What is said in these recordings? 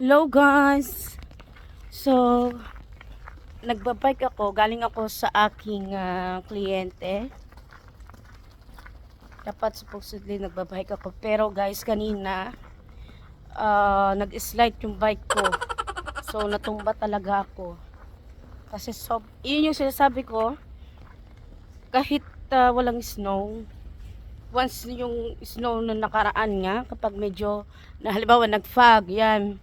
Hello guys! So, nagbabike ako. Galing ako sa aking ah, kliyente. Dapat supposedly nagbabike ako. Pero guys, kanina, ah, nag-slide yung bike ko. So, natumba talaga ako. Kasi so, yun yung sinasabi ko, kahit ah, walang snow, once yung snow na nakaraan nga, kapag medyo, na halimbawa nag-fog, yan,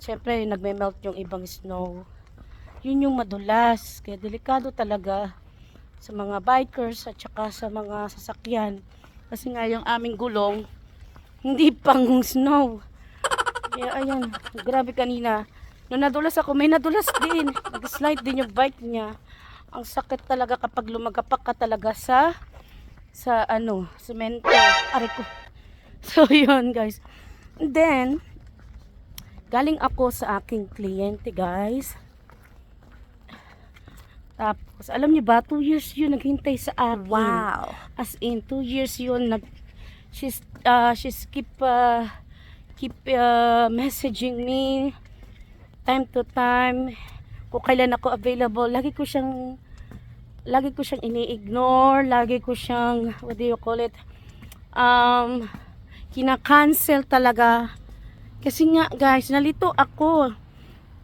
syempre nagme-melt yung ibang snow. Yun yung madulas. Kaya delikado talaga sa mga bikers at saka sa mga sasakyan. Kasi nga yung aming gulong, hindi pang snow. Kaya ayan, grabe kanina. Nung nadulas ako, may nadulas din. Nag-slide din yung bike niya. Ang sakit talaga kapag lumagapak ka talaga sa sa ano, semento. Ko. So, yun guys. And then, galing ako sa aking kliyente guys. Tapos, alam niyo ba, 2 years yun naghintay sa akin. Wow. As in, 2 years yun, nag, she's, uh, she's keep, uh, keep uh, messaging me time to time kung kailan ako available. Lagi ko siyang, lagi ko siyang ini-ignore, lagi ko siyang, what do you call it, um, kina-cancel talaga. Kasi nga, guys, nalito ako.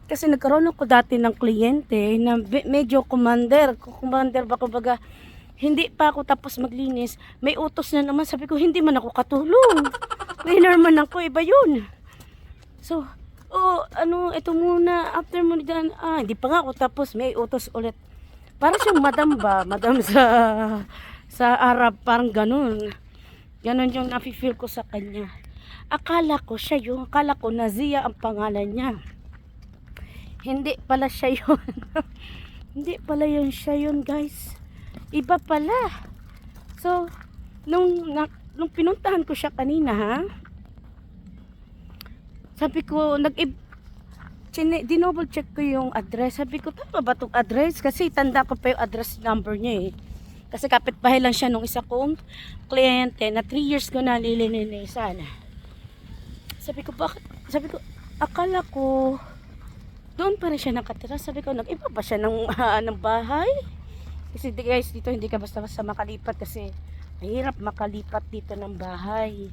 Kasi nagkaroon ako dati ng kliyente na medyo commander. Commander ba kumbaga, hindi pa ako tapos maglinis. May utos na naman. Sabi ko, hindi man ako katulong. Cleaner man ako, iba yun. So, oh, ano, ito muna, after mo dyan, ah, hindi pa nga ako tapos, may utos ulit. Para siyang madam ba? Madam sa, sa Arab, parang ganun. Ganun yung nafe-feel ko sa kanya. Akala ko siya yung, akala ko Nazia ang pangalan niya. Hindi pala siya yun. Hindi pala yun siya yun, guys. Iba pala. So, nung, na, nung pinuntahan ko siya kanina, ha? Sabi ko, nag dinoble check ko yung address. Sabi ko, tama ba itong address? Kasi tanda ko pa yung address number niya eh. Kasi kapitbahay lang siya nung isa kong kliyente na 3 years ko na nililinisan. Sabi ko, bakit? Sabi ko, akala ko, doon pa rin siya nakatira. Sabi ko, nag-iba ba siya ng, ah, ng bahay? Kasi guys, dito hindi ka basta-basta makalipat kasi mahirap makalipat dito ng bahay.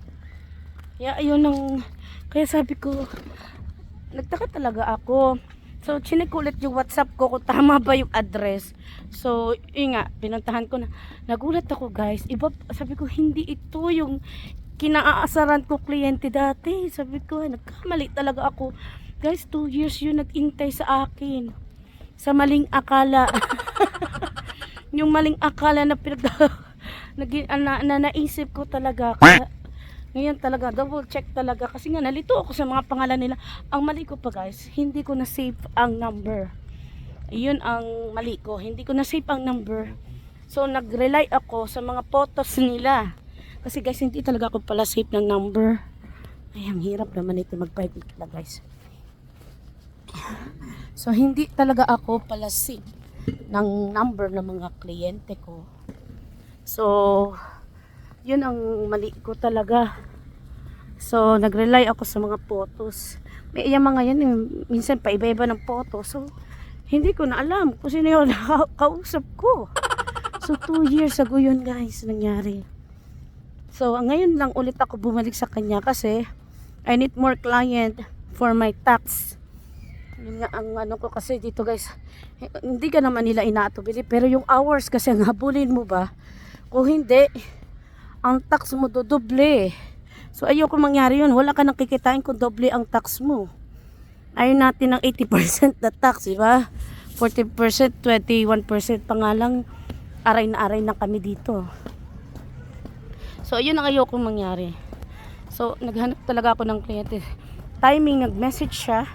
Kaya ayun ang, kaya sabi ko, nagtaka talaga ako. So, chinek ko ulit yung WhatsApp ko kung tama ba yung address. So, yun nga, pinuntahan ko na. Nagulat ako guys. Iba, sabi ko, hindi ito yung kinaasaran ko kliyente dati. Sabi ko, nagkamali talaga ako. Guys, two years yun nagintay sa akin. Sa maling akala. yung maling akala na pinag... naging, na, na, naisip ko talaga. Kaya, ngayon talaga, double check talaga. Kasi nga, nalito ako sa mga pangalan nila. Ang mali ko pa guys, hindi ko na-save ang number. Yun ang mali ko. Hindi ko na-save ang number. So, nag-rely ako sa mga photos nila. Kasi guys, hindi talaga ako pala save ng number. Ay, ang hirap naman ito mag-private pala guys. So, hindi talaga ako pala save ng number ng mga kliyente ko. So, yun ang mali ko talaga. So, nag-rely ako sa mga photos. May yung mga yan, yung minsan pa iba-iba ng photo. So, hindi ko na alam kung sino yung kausap ko. So, two years ago yun guys, nangyari. So, ngayon lang ulit ako bumalik sa kanya kasi I need more client for my tax. Yun nga ang ano ko kasi dito guys, hindi ka naman nila inaatubili pero yung hours kasi ang habulin mo ba, kung hindi, ang tax mo dodoble. So ayoko mangyari yun. Wala ka nang kikitain kung doble ang tax mo. Ayaw natin ng 80% na tax, di ba? 40%, 21% pa nga lang aray na aray na kami dito. So ayun ang ayoko mangyari. So naghanap talaga ako ng kliyente. Timing, nag-message siya.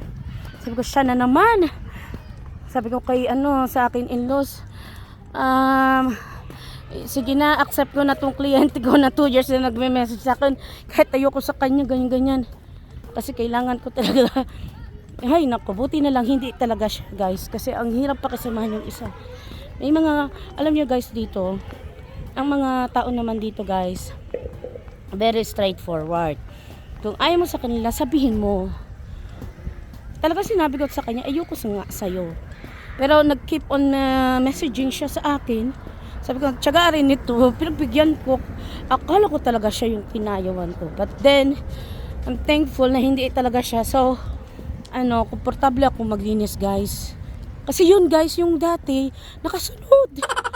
Sabi ko, siya na naman. Sabi ko kay ano, sa akin in-laws, um, sige na, accept ko na tong kliyente ko na 2 years na nagme-message sa akin. Kahit ayoko sa kanya, ganyan-ganyan. Kasi kailangan ko talaga. Ay, naku, buti na lang hindi talaga siya, guys. Kasi ang hirap pa kasamahan yung isa. May mga, alam niyo guys dito, ang mga tao naman dito guys, very straightforward. Kung ayaw mo sa kanila, sabihin mo. talaga sinabi ko sa kanya, ayoko sa nga sa'yo. Pero nag-keep on uh, messaging siya sa akin. Sabi ko, tiyaga rin ito. Pinagbigyan ko. Akala ko talaga siya yung kinayawan ko. But then, I'm thankful na hindi talaga siya. So, ano, komportable ako maglinis, guys. Kasi yun, guys, yung dati, nakasunod.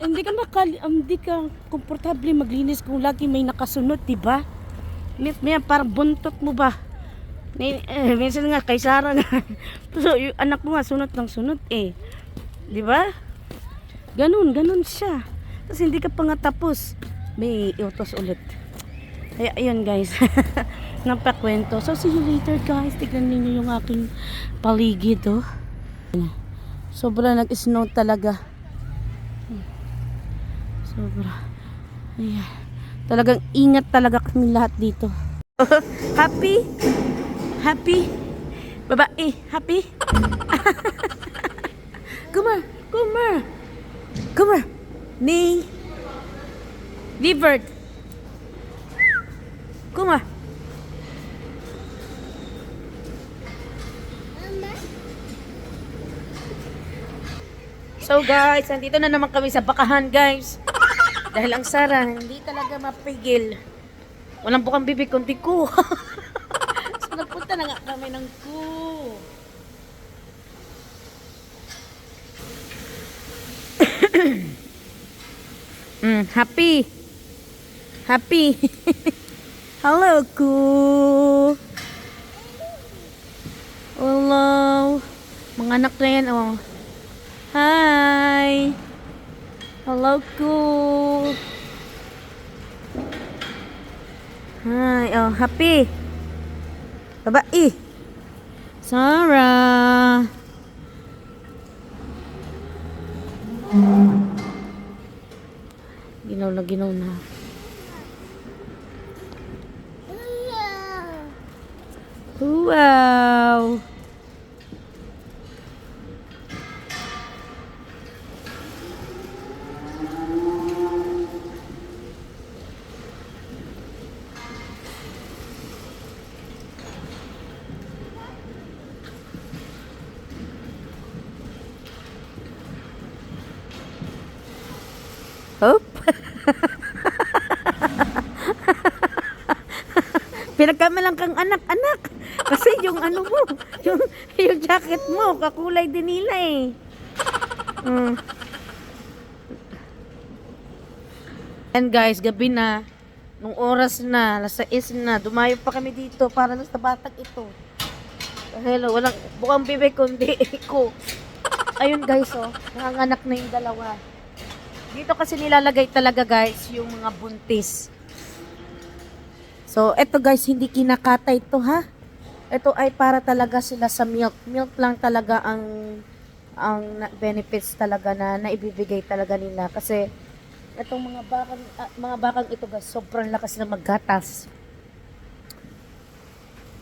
hindi ka makal, um, hindi ka komportable maglinis kung lagi may nakasunod, di ba? May, may parang buntot mo ba? May, eh, minsan nga kay Sarah nga. so, yung anak mo nga sunod ng sunod eh. Di ba? Ganun, ganun siya. Tapos hindi ka pa nga tapos. May iutos ulit. Kaya ayun guys. Napakwento. So see you later guys. Tignan ninyo yung aking paligid oh. Sobra nag-snow talaga. Sobra. Ayan. Talagang ingat talaga kami lahat dito. happy? Happy? Babae, happy? come on, come on. Come on. Ni. Libert. Come. So guys, andito na naman kami sa bakahan guys. Dahil ang Sara, hindi talaga mapigil. Walang bukang bibig kundi ko. so nagpunta na nga kami ng ko. mm, happy. Happy. Hello, ku. Hello. Mga anak na yan, oh. Hi. Hello. Hi. Oh, happy. Babae. Sarah. Ginaw na ginaw na. Wow. Hop. Pinagkamalang kang anak-anak. Kasi yung ano mo, yung, yung jacket mo, kakulay din nila eh. Mm. And guys, gabi na, nung oras na, nasa is na, dumayo pa kami dito para sa batag ito. Hello, walang bukang bibig kundi ko. Ayun guys, oh, nanganganak na yung dalawa. Dito kasi nilalagay talaga guys yung mga buntis. So, eto guys, hindi kinakatay to ha. Ito ay para talaga sila sa milk. Milk lang talaga ang ang benefits talaga na naibibigay talaga nila kasi itong mga bakang ah, mga bakang ito guys, sobrang lakas na maggatas.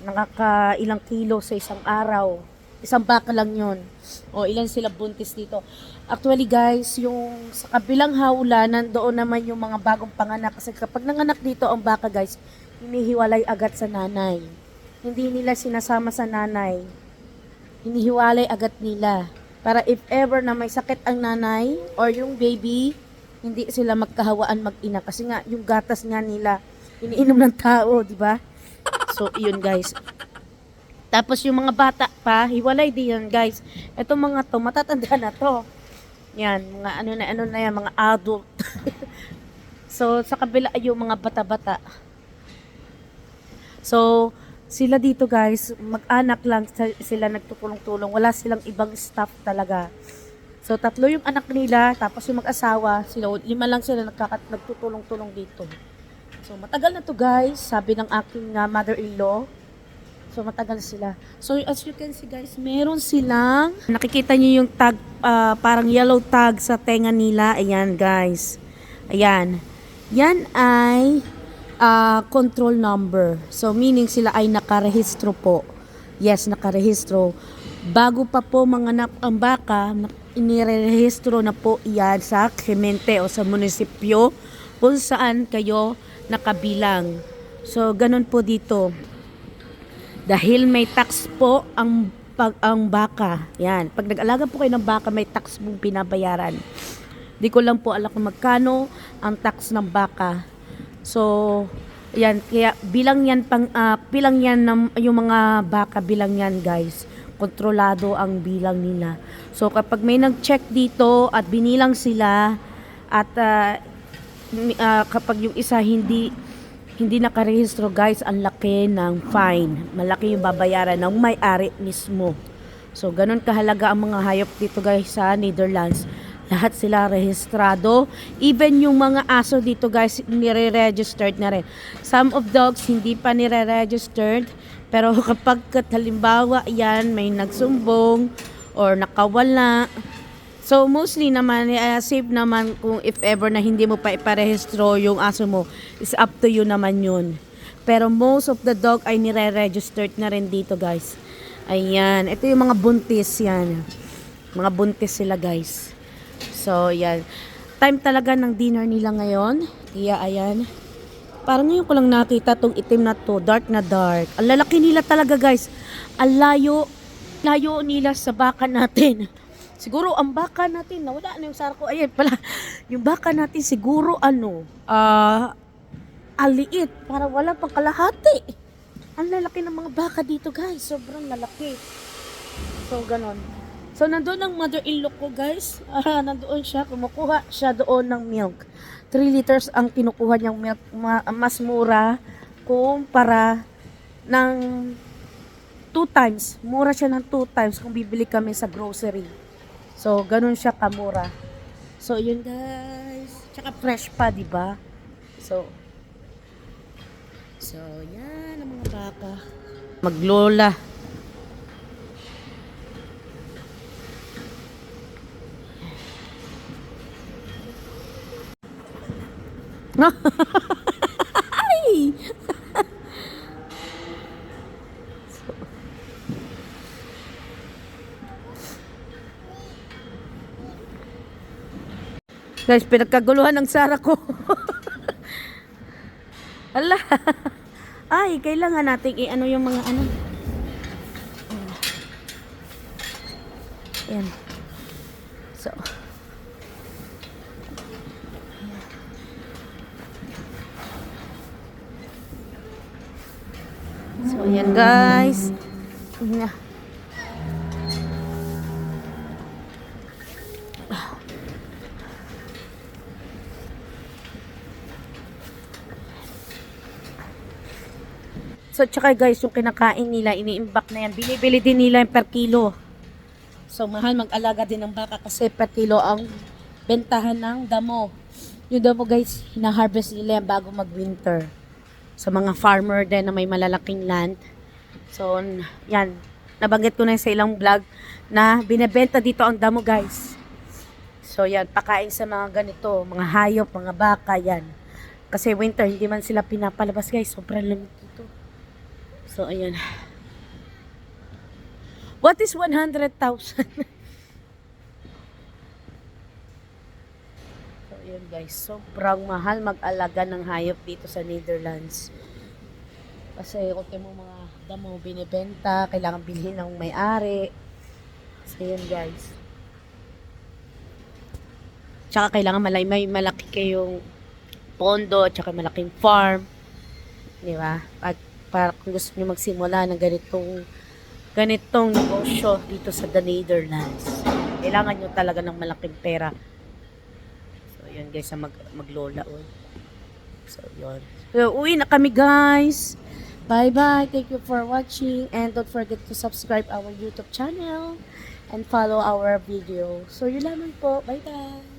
Nakaka ilang kilo sa isang araw. Isang baka lang yon. O ilan sila buntis dito. Actually guys, yung sa kabilang hawla, nandoon naman yung mga bagong panganak. Kasi kapag nanganak dito ang baka guys, hinihiwalay agad sa nanay. Hindi nila sinasama sa nanay. Hinihiwalay agad nila. Para if ever na may sakit ang nanay or yung baby, hindi sila magkahawaan mag-ina. Kasi nga, yung gatas nga nila, iniinom ng tao, di ba? So, yun guys. Tapos yung mga bata pa, hiwalay din guys. Ito mga to, matatanda na to. Yan, mga ano na ano na yan, mga adult. so, sa kabila yung mga bata-bata. So, sila dito guys, mag-anak lang sila nagtutulong-tulong. Wala silang ibang staff talaga. So, tatlo yung anak nila, tapos yung mag-asawa, sila, lima lang sila nagkakat, nagtutulong-tulong dito. So, matagal na to guys, sabi ng aking uh, mother-in-law. So, matagal sila. So, as you can see guys, meron silang, nakikita niyo yung tag, ah, parang yellow tag sa tenga nila. Ayan guys. Ayan. Yan ay ah, control number. So, meaning sila ay nakarehistro po. Yes, nakarehistro. Bago pa po manganak ang baka, inirehistro na po iyan sa Clemente o sa munisipyo kung saan kayo nakabilang. So, ganun po dito. Dahil may tax po ang pag ang baka. Yan. Pag nag-alaga po kayo ng baka, may tax pong binabayaran. Di ko lang po alam kung magkano ang tax ng baka. So, yan. Kaya bilang yan, pang, ah, bilang yan ng, yung mga baka, bilang yan guys. Kontrolado ang bilang nila. So, kapag may nag-check dito at binilang sila at mi- ah, kapag yung isa hindi hindi nakarehistro guys, ang laki ng fine. Malaki yung babayaran ng may-ari mismo. So, ganun kahalaga ang mga hayop dito guys sa Netherlands. Lahat sila rehistrado. Even yung mga aso dito guys, nire-registered na rin. Some of dogs hindi pa nire-registered. Pero kapag halimbawa yan, may nagsumbong or nakawala, So mostly naman uh, safe naman kung if ever na hindi mo pa iparehistro yung aso mo, is up to you naman yun. Pero most of the dog ay nire-registered na rin dito guys. Ayan, ito yung mga buntis yan. Mga buntis sila guys. So yan. Time talaga ng dinner nila ngayon. Kaya ayan. Parang ngayon ko lang nakita tong itim na to, dark na dark. Ang lalaki nila talaga guys. Ang layo, layo nila sa baka natin. Siguro ang baka natin, nawala na yung sara ko. Ayan pala, yung baka natin siguro ano, ah, aliit. Para wala pang kalahati. Ang lalaki ng mga baka dito guys. Sobrang lalaki. So, ganon. So, nandun ang mother-in-law ko guys. Ah, nandoon siya. Kumukuha siya doon ng milk. 3 liters ang kinukuha niyang milk. Ma- mas mura kumpara ng 2 times. Mura siya ng 2 times kung bibili kami sa grocery. So, ganun siya kamura. So, yun guys. Tsaka fresh pa, di ba? So, so, yan ang mga baka. Maglola. Ay! Guys, pinagkaguluhan ng Sara ko. Ala. Ay, kailangan nating i-ano yung mga ano. Ayan. So. So, ayan guys. Ayan na. So, tsaka guys, yung kinakain nila, iniimbak na yan. Binibili din nila yung per kilo. So, mahal mag-alaga din ng baka kasi per kilo ang bentahan ng damo. Yung damo guys, hina-harvest nila yan bago mag-winter. Sa mga farmer din na may malalaking land. So, yan. Nabanggit ko na sa ilang vlog na binebenta dito ang damo guys. So, yan. Pakain sa mga ganito, mga hayop, mga baka, yan. Kasi winter, hindi man sila pinapalabas guys. Sobrang lamig. So, ayan. What is 100,000? so, ayan guys. Sobrang mahal mag-alaga ng hayop dito sa Netherlands. Kasi kung mo mga damo binibenta, kailangan bilhin ng may-ari. So, ayan guys. Tsaka kailangan malay, may malaki kayong pondo, tsaka malaking farm. Di ba? At para kung gusto niyo magsimula ng ganitong ganitong negosyo dito sa the Netherlands. Kailangan nyo talaga ng malaking pera. So, yun guys, sa mag, maglola. Oh. So, yun. So, uwi na kami guys. Bye-bye. Thank you for watching. And don't forget to subscribe our YouTube channel and follow our video. So, yun lamang po. Bye-bye.